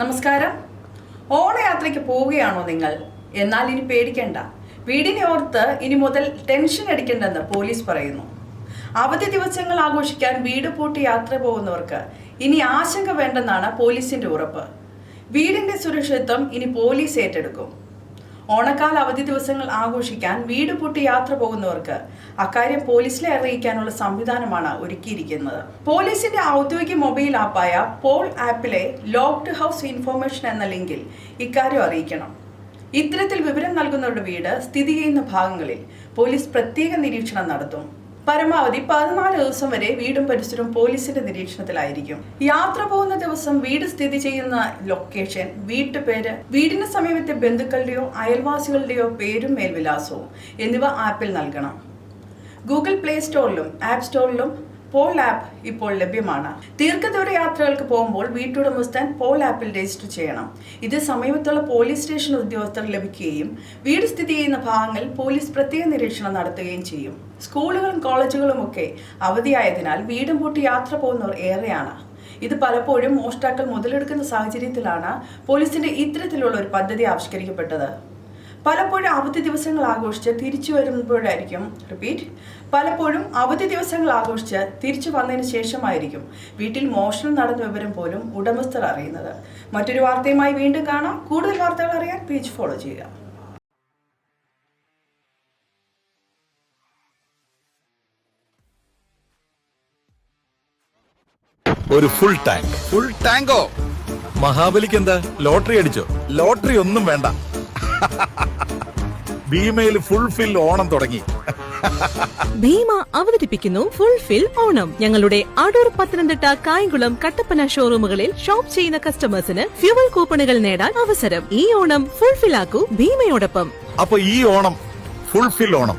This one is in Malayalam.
നമസ്കാരം. ഓണയാത്രയ്ക്ക് പോവുകയാണോ നിങ്ങൾ? എന്നാൽ ഇനി പേടിക്കേണ്ട. വീടിനെ ഓർത്ത് ഇനി മുതൽ ടെൻഷൻ അടിക്കേണ്ടെന്ന് പോലീസ് പറയുന്നു. അവധി ദിവസങ്ങൾ ആഘോഷിക്കാൻ വീട് പൂട്ടി യാത്ര പോകുന്നവർക്ക് ഇനി ആശങ്ക വേണ്ടെന്നാണ് പോലീസിന്റെ ഉറപ്പ്. വീടിന്റെ സുരക്ഷിതത്വം ഇനി പോലീസ് ഏറ്റെടുക്കും. ഓണക്കാല അവധി ദിവസങ്ങൾ ആഘോഷിക്കാൻ വീട് പൂട്ടി യാത്ര പോകുന്നവർക്ക് അക്കാര്യം പോലീസിലെ അറിയിക്കാനുള്ള സംവിധാനമാണ് ഒരുക്കിയിരിക്കുന്നത്. പോലീസിന്റെ ഔദ്യോഗിക മൊബൈൽ ആപ്പായ പോൾ ആപ്പിലെ ലോക്ക്ഡ് ഹൗസ് ഇൻഫോർമേഷൻ എന്ന ലിങ്കിൽ ഇക്കാര്യം അറിയിക്കണം. ഇത്തരത്തിൽ വിവരം നൽകുന്നവരുടെ വീട് സ്ഥിതി ചെയ്യുന്ന ഭാഗങ്ങളിൽ പോലീസ് പ്രത്യേക നിരീക്ഷണം നടത്തും. പരമാവധി പതിനാല് ദിവസം വരെ വീടും പരിസരവും പോലീസിന്റെ നിരീക്ഷണത്തിലായിരിക്കും. യാത്ര പോകുന്ന ദിവസം വീട് സ്ഥിതി ചെയ്യുന്ന ലൊക്കേഷൻ വീട്ടുപേര് വീടിന് സമീപത്തെ ബന്ധുക്കളുടെയോ അയൽവാസികളുടെയോ പേരും മേൽവിലാസവും. എന്നിവ ആപ്പിൽ നൽകണം. ഗൂഗിൾ പ്ലേ സ്റ്റോറിലും ആപ്പ് സ്റ്റോറിലും പോൾ ആപ്പ് ഇപ്പോൾ ലഭ്യമാണ്. ദീർഘദൂര യാത്രകൾക്ക് പോകുമ്പോൾ വീട്ടുടമസ്ഥൻ പോൾ ആപ്പിൽ രജിസ്റ്റർ ചെയ്യണം. ഇത് സമീപത്തുള്ള പോലീസ് സ്റ്റേഷൻ ഉദ്യോഗസ്ഥർ ലഭിക്കുകയും വീട് സ്ഥിതി ചെയ്യുന്ന ഭാഗങ്ങളിൽ പോലീസ് പ്രത്യേക നിരീക്ഷണം നടത്തുകയും ചെയ്യും. സ്കൂളുകളും കോളേജുകളും ഒക്കെ അവധിയായതിനാൽ വീടും പൂട്ടി യാത്ര പോകുന്നവർ ഏറെയാണ്. ഇത് പലപ്പോഴും മോഷ്ടാക്കൾ മുതലെടുക്കുന്ന സാഹചര്യത്തിലാണ് പോലീസിന്റെ ഇത്തരത്തിലുള്ള ഒരു പദ്ധതി ആവിഷ്കരിക്കപ്പെട്ടത്. പലപ്പോഴും അവധി ദിവസങ്ങൾ ആഘോഷിച്ച് തിരിച്ചു വരുമ്പോഴായിരിക്കും. റിപ്പീറ്റ് പലപ്പോഴും അവധി ദിവസങ്ങൾ ആഘോഷിച്ച് തിരിച്ചു വന്നതിന് ശേഷമായിരിക്കും വീട്ടിൽ മോഷണം നടന്ന വിവരം പോലും ഉടമസ്ഥർ അറിയുന്നത്. മറ്റൊരു വാർത്തയുമായി വീണ്ടും കാണാം. കൂടുതൽ വാർത്തകൾ അറിയാൻ പേജ് ഫോളോ ചെയ്യുക. ഒരു ഫുൾ ടാങ്ക് ഫുൾ ടാങ്കോ മഹാബലിക്ക് എന്താ? ലോട്ടറി അടിച്ചോ? ലോട്ടറി ഒന്നും വേണ്ട. ഭീമയിൽ ഫുൾഫിൽ ഓണം തുടങ്ങി. ഭീമ അവതരിപ്പിക്കുന്നു ഫുൾഫിൽ ഓണം. ഞങ്ങളുടെ അടൂർ പത്തനംതിട്ട കായംകുളം കട്ടപ്പന ഷോറൂമുകളിൽ ഷോപ്പ് ചെയ്യുന്ന കസ്റ്റമേഴ്സിന് ഫ്യൂവൽ കൂപ്പണുകൾ നേടാൻ അവസരം. ഈ ഓണം ഫുൾഫിൽ ആക്കൂ ഭീമയോടൊപ്പം. അപ്പൊ ഈ ഓണം ഫുൾഫിൽ ഓണം.